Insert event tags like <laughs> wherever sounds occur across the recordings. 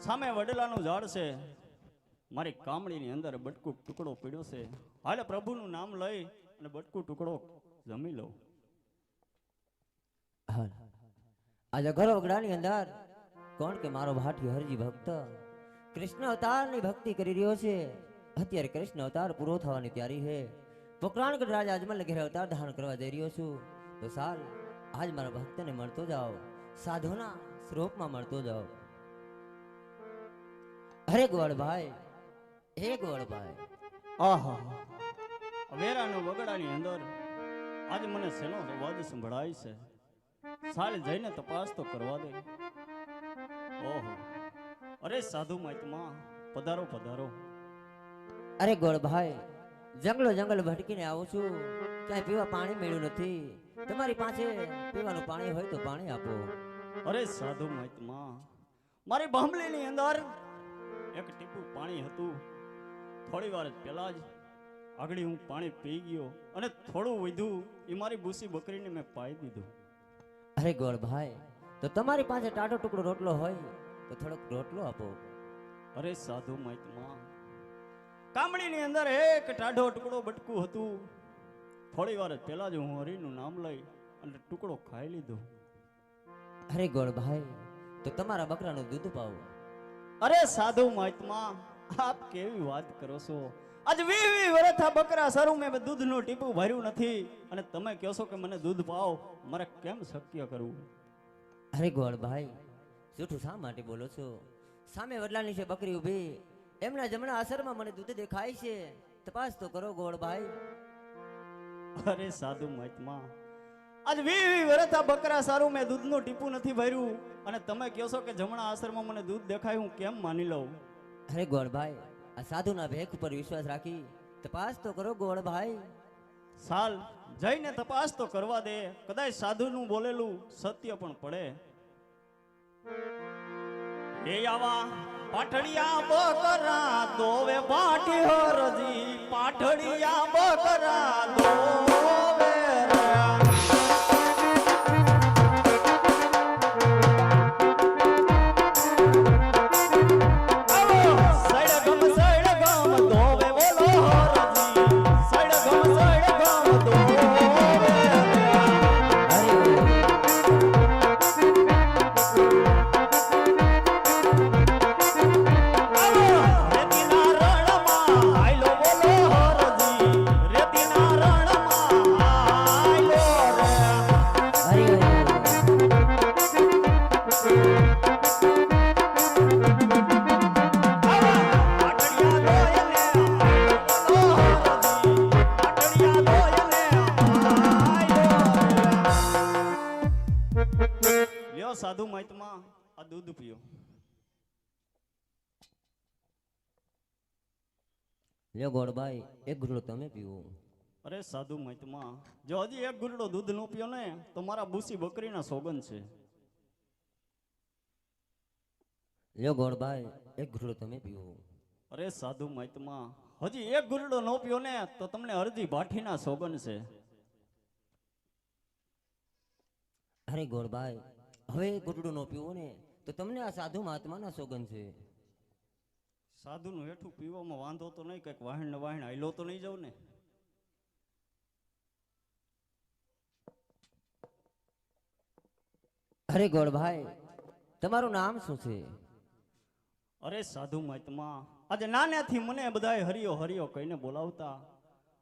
સામે વડલાનું ઝાડ છે. મારી કામળીની અંદર બટકું ટુકડો પીડ્યો છે. હાલે પ્રભુનું નામ લઈ અને બટકું ટુકડો જમી લઉં. આજે ઘર વગડાની અંદર કોણ કે મારો ભાટી હરજી ભક્ત? કૃષ્ણ અવતારની ભક્તિ કરી રહ્યો છે. અત્યારે કૃષ્ણ અવતાર પૂરો થવાની તૈયારી છે. પોકરાણગઢ રાજા અજમલ ઘેર અવતાર ધારણ કરવા જઈ રહ્યો છું. તો સાલ, આજ મારા ભક્તને મળતો જાઓ. સાધુના સ્વરૂપમાં મળતો જાઓ. અરે ગોળભાઈ હે ગોળભાઈ આહા. વેરાનો વગડાની અંદર આજે મને શેનો અવાજ સંભળાય છે. સાલ જઈને તપાસ તો કરવા દે. ઓહો. અરે સાધુ મહાત્મા પધારો પધારો. અરે ગોળભાઈ જંગલો જંગલ ભટકીને આવું છું. ક્યાંય પીવા પાણી મળ્યું નથી. તમારી પાસે પીવાનું પાણી હોય તો પાણી આપો. અરે સાધુ મહાત્મા મારી બામલીની અંદર એક ટીપું પાણી હતું. થોડી વાર પહેલાં જ આગળ હું પાણી પી ગયો અને થોડું વધ્યું. એ મારી ભૂસી બકરીને મેં પાઈ દીધું. અરે ગોળભાઈ તો તમારી પાસે ટાટો ટુકડો રોટલો હોય તો થોડોક રોટલો આપો. અરે સાધુ મહાત્મા કામડીની અંદર એક ટાઢો ટુકડો બટકું હતું. થોડી વાર પહેલા જ હું હરિનું નામ લઈ અને ટુકડો ખાઈ લીધો. અરે ગોળભાઈ તો તમારા બકરાનું દૂધ પાવો. અરે સાધુ મહાત્મા આપ કેવી વાત કરો છો? આજ વી વી વર્ષ આ બકરા સરું મેં દૂધનું ટીપું ભર્યું નથી. અને તમે કહો છો કે મને દૂધ પાવ મારે કેમ શક્ય કરવું? અરે ગોળભાઈ જૂઠું શા માટે બોલો છો? સામે વડલાની છે બકરી ઊભી. એમના જમણા અસરમાં મને દૂધ દેખાય છે. તપાસ તો કરો ગોળભાઈ અરે સાધુ મહાત્મા આજ વી વી વરતા આ બકરા સારું મેં દૂધનું ટીપું નથી ભર્યું. અને તમે કહો છો કે જમણા આશ્રમમાં મને દૂધ દેખાય હું કેમ માની લઉં? અરે ગોળભાઈ આ સાધુના ભેખ ઉપર વિશ્વાસ રાખી તપાસ તો કરો ગોળભાઈ. સાલ જઈને તપાસ તો કરવા દે. કદાચ સાધુનું બોલેલું સત્ય પણ પડે. એ આવા પાટડિયા બકરા દોવે પાઠી હરજી પાટડિયા બકરા દોવે દૂધ પીઓ લ્યો ગોળભાઈ એક ઘૂંટડો તમે પીવો. અરે સાધુ મહિતમાં. જો હજી એક ઘૂંટડો દૂધ નો પીયો ને તો મારા બુસી બકરીના સોગન છે. લ્યો ગોળભાઈ એક ઘૂંટડો તમે પીવો. અરે સાધુ મહિતમાં. હજી એક ઘૂંટડો નો પીયો ને તો તમને અડધી ભાઠીના સોગન છે. અરે ગોળભાઈ હવે ઘૂંટડો નો પીવો ને તો તમને આ સાધુ મહાત્માના સોગન છે. સાધુનું હેઠું પીવામાં વાંધો તો નહીં કંઈક વાહણ ને વાહણ આયલો તો નહીં જાવ ને? અરે ગોળભાઈ તમારું નામ શું છે? અરે સાધુ મહાત્મા આજે નાનેથી મને બધાય હરિયો હરિયો કહીને બોલાવતા.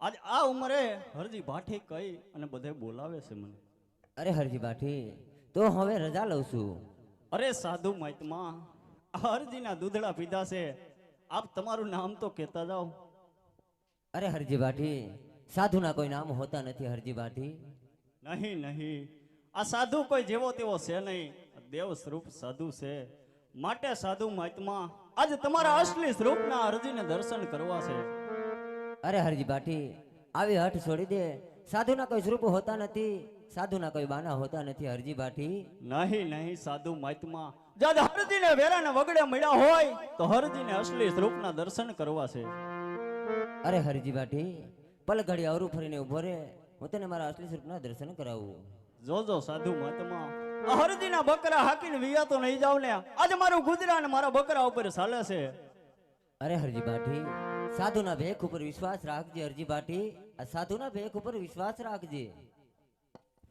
આજ આ ઉંમરે હરજી ભાઠી કહી અને બધે બોલાવે છે મને. અરે હરજી ભાઠી તો હવે રજા લઉં છું. અરે સાધુ મહાત્મા હરજીના દૂધડા પીધા છે. આપ તમારું નામ તો કહેતા જાઓ. અરે હરજી બાઠી સાધુના કોઈ નામ હોતા નથી હરજી બાઠી નહીં નહીં. આ સાધુ કોઈ જેવો તેવો છે નહીં. દેવ સ્વરૂપ સાધુ છે. માટે સાધુ મહાત્મા આજે તમારા અસલી સ્વરૂપના અરજીને દર્શન કરવા છે. અરે હરજી બાઠી આવી હઠ છોડી દે. સાધુના કોઈ સ્વરૂપ હોતા નથી. સાધુના કોઈ બાના હોતા નથી હરજી ભાઠી નહીં નહીં સાધુ મહાત્મા. જદ હરજીને વેરાને વગડે મળ્યા હોય તો હરજીને અસલી સ્વરૂપના દર્શન કરવા છે. અરે હરજી ભાઠી પલઘડી અવરું ફરીને ઊભો રે હું તને મારા અસલી સ્વરૂપના દર્શન કરાવું. જોજો સાધુ મહાત્મા. હરજીના બકરા હાકીને વિયા તો નહીં જાવ ને. આજે મારું ગુજરાન મારા બકરા ઉપર ચાલે છે. અરે હરજી ભાઠી સાધુના ભેખ ઉપર વિશ્વાસ રાખજે હરજી ભાઠી આ સાધુના ભેખ ઉપર વિશ્વાસ રાખજે.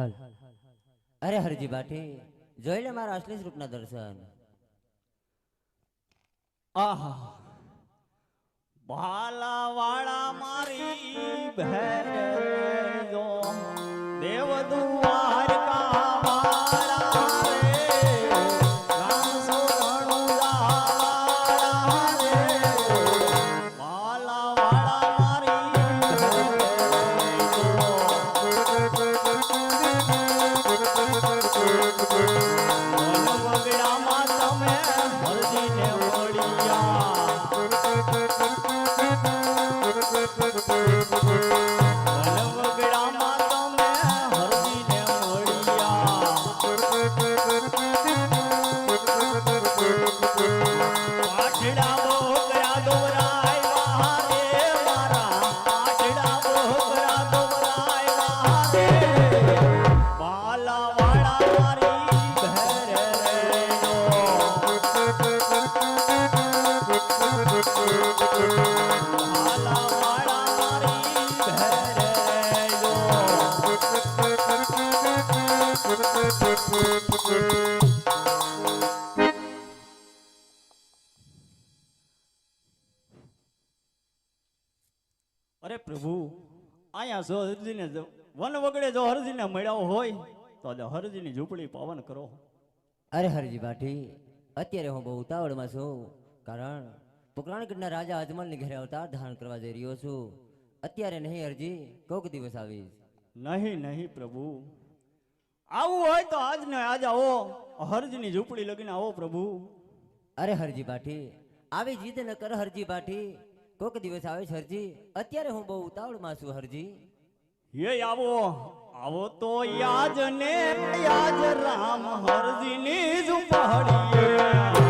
હલ. અરે હરજી બાટી, જોઈ લે મારા અસલી રૂપના દર્શન. આહા. ભાલા વાળા મારી ભેર દેવ દુવાર અહીંયા જો હરજીને વન વગડે જો હરજીને મળ્યા હોય તો જો હરજીની ઝૂંપડી પવન કરો. અરે હરજી બાઠી અત્યારે હું બહુ ઉતાવળમાં છું કારણ પુરાણગઢના રાજા અજમલની ઘરે અવતાર ધારણ કરવા જઈ રહ્યો છું. અત્યારે નહીં હરજી કોક દિવસ આવીશ. નહીં નહીં પ્રભુ. આવું હોય તો આજ ને આજ આવો હરજીની ઝૂંપડી લગીને આવો પ્રભુ. અરે હરજી બાઠી આવી જીદ ન કર હરજી બાઠી કોક દિવસ આવે છે હરજી અત્યારે હું બહુ ઉતાવળમાં છું હરજી. હે આવો આવો તો યાજ ને યાજ રામ હરજીની ઝુંપડીએ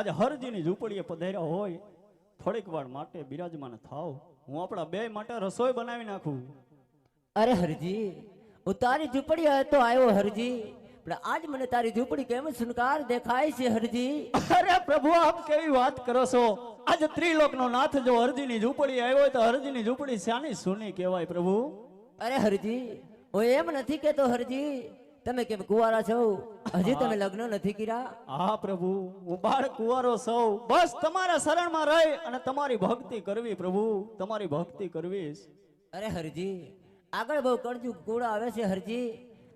આજે હરજીની ઝૂંપડીએ પધાર્યા હોય થોડીક વાર માટે બિરાજમાન થાવ. હું આપણા બે માટે રસોઈ બનાવી નાખું. અરે હરજી હું તારી ઝૂંપડી તો આવ્યો હરજી પણ આજ મને તારી ઝૂંપડી કેમ સુનકાર દેખાય છે હરજી? અરે પ્રભુ આપ કેવી વાત કરો છો? આજે ત્રિલોકનો નાથ જો હરજીની ઝૂંપડી આવ્યો હોય તો હરજીની ઝૂંપડી શાની સુની કહેવાય પ્રભુ. અરે હરજી હું એમ નથી કેતો હરજી તમે કેમ કુવારા છો? હજી તમે લગ્ન નથી કર્યા? હા પ્રભુ. હું બાળ કુવારો સૌ બસ તમારા શરણમાં રહી અને તમારી ભક્તિ કરવી પ્રભુ. તમારી ભક્તિ કરવી અરે હરજી આગળ બહુ કણજુ કુળ આવે છે હરજી.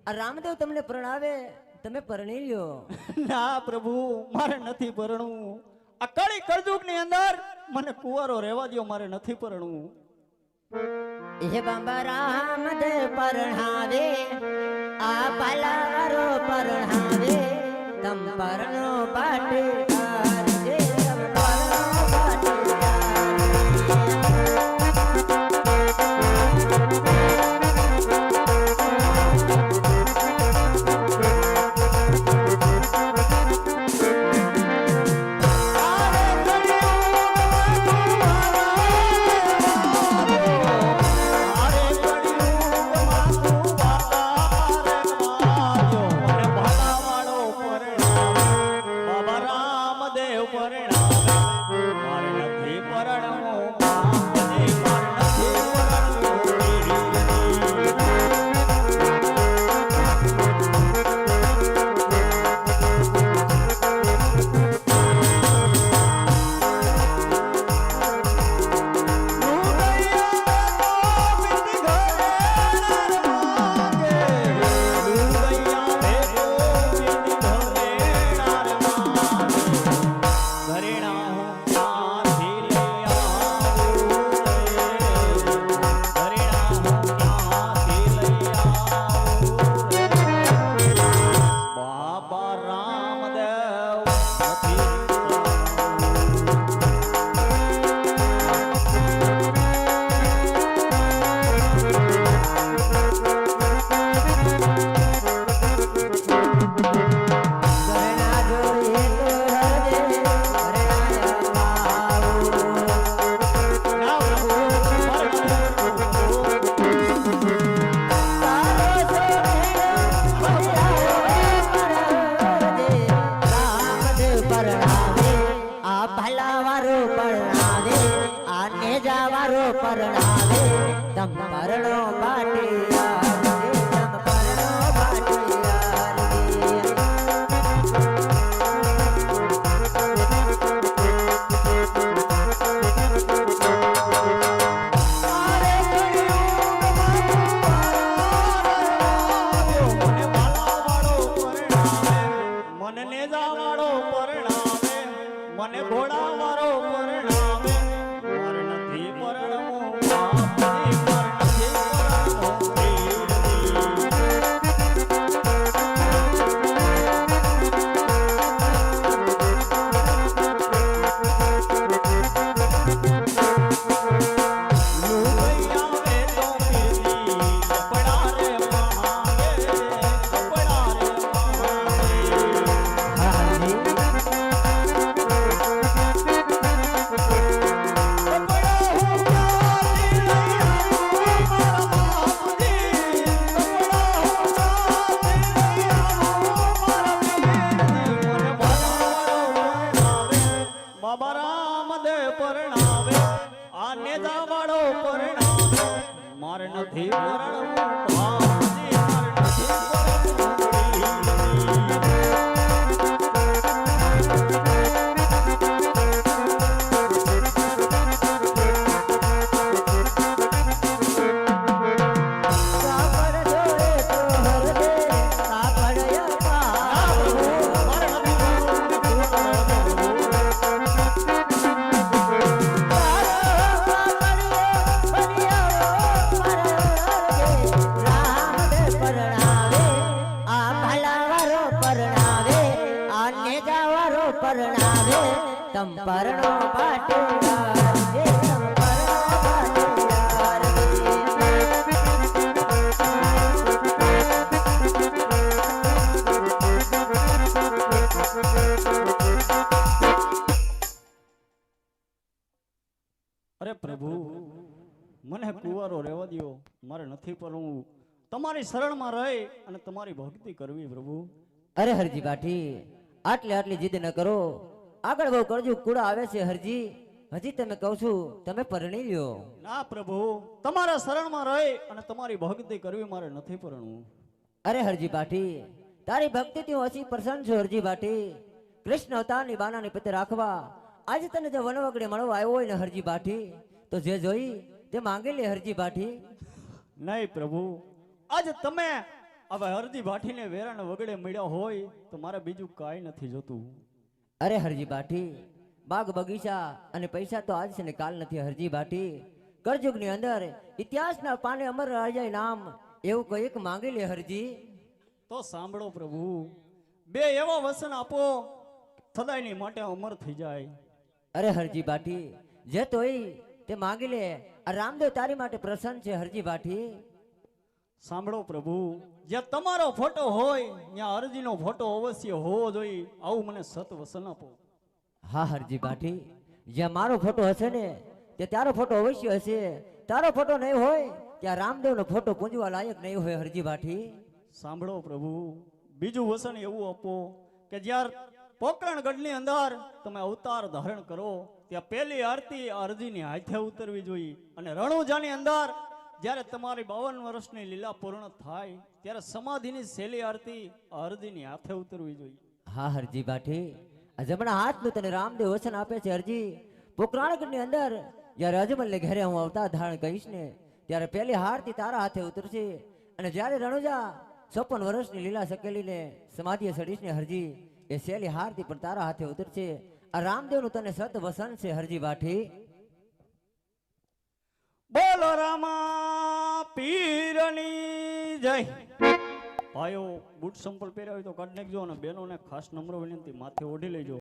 આ રામદેવ તમને પ્રણાવે? તમે પરણી લ્યો. <laughs> ના પ્રભુ મારે નથી પરણવું. આ કળી કરજુકની અંદર મને કુંવારો રહેવા દ્યો મારે નથી પરણવું. હે બાબા રામદેવ પરણાવે. આ પાલારો પરણાવે તમ પરણો પાટે પરણાવે, આને જવારો પરણાવે, તમ પરણો બાટે અરે પ્રભુ મને કુંવારો રહેવા દો મારે નથી પરવું તમારી શરણમાં રહી અને તમારી ભક્તિ કરવી પ્રભુ. અરે હરજી બાઠી આટલી આટલી જીદ ન કરો. આગળ બહુ કરજો કુડા આવે છે હરજી. હજી તમે કહું છું તમે પરણી લ્યો. ના પ્રભુ તમારા શરણમાં રહી અને તમારી ભક્તિ કરવી મારે નથી પરણવું. અરે હરજી બાઠી તારી ભક્તિથી હું હસી પ્રસન્ન છું હરજી બાઠી કૃષ્ણ અવતારની બાનાની પતે રાખવા આજે તને જે વનવગડે મળવા આવ્યો હોય ને હરજી બાઠી તો જે જોઈ તે માંગી લે હરજી બાઠી. નહીં પ્રભુ આજે તમે હવે હરજી ભાઠીને વેરાણ વગડે મળ્યા હોય તો મારે બીજું કાંઈ નથી જોતું. અરે હરજી બાઠી બાગ બગીચા અને પૈસા તો આજ છે ને કાલ નથી હરજી બાઠી. કળયુગની અંદર ઇતિહાસના પાને અમર રાજાએ નામ એવું કોઈ એક માંગી લે હરજી? તો સાંભળો પ્રભુ બે એવા વસન આપો સદાયની માટે અમર થઈ જાય. અરે હરજી ભાઠી જે તોય તે માગી લે. આ રામદેવ તારી માટે પ્રસન્ન છે હરજી ભાઠી સાંભળો પ્રભુ જ્યાં તમારો ફોટો હોય ત્યાં અરજીનો ફોટો અવશ્ય હોવો જોઈએ. આવું મને સત વસન આપો. હા હરજી ભાઠી જ્યાં મારો ફોટો હશે ને તે તારો ફોટો અવશ્ય હશે. તારો ફોટો નહીં હોય ત્યાં રામદેવનો ફોટો પૂંજવા લાયક નહીં હોય હરજી ભાઠી સાંભળો પ્રભુ બીજું વસન એવું આપો કે જ્યાર પોકરણગઢની અંદર તમે અવતાર ધારણ કરો, ત્યાં પહેલી આરતી અરજીની હાથે ઉતરવી જોઈએ. અને રણુજાની અંદર જ્યારે તમારી બાવન વર્ષની લીલા પૂર્ણ થાય, ત્યારે સમાધિની છેલ્લી આરતી અરજીની હાથે ઉતરવી જોઈએ. હા, હરજી બાઠી. જમણા હાથનું તને રામદેવ વચન આપે છે, હરજી. પોકરાણગઢની અંદર જ્યારે અજમલને ઘરે હું અવતાર ધારણ કરીશ ને, ત્યારે પહેલી હારતી તારા હાથે ઉતરશે. અને જ્યારે રણુજા ચોપન વર્ષની લીલા સકેલીને સમાધિએ સડીશ ને, હરજી. એ શેલી હારતી પણ તારા હાથે ઉતરશે. આ રામદેવનું તને સત વસન છે, હરજી વાઠી બોલો રામા, પીરની જય. ભાઈઓ, બૂટ સંપલ પહેર્યા હોય તો કાઢ નાખજો અને બહેનોને ખાસ નમ્ર વિનંતી, માથે ઓઢી લેજો.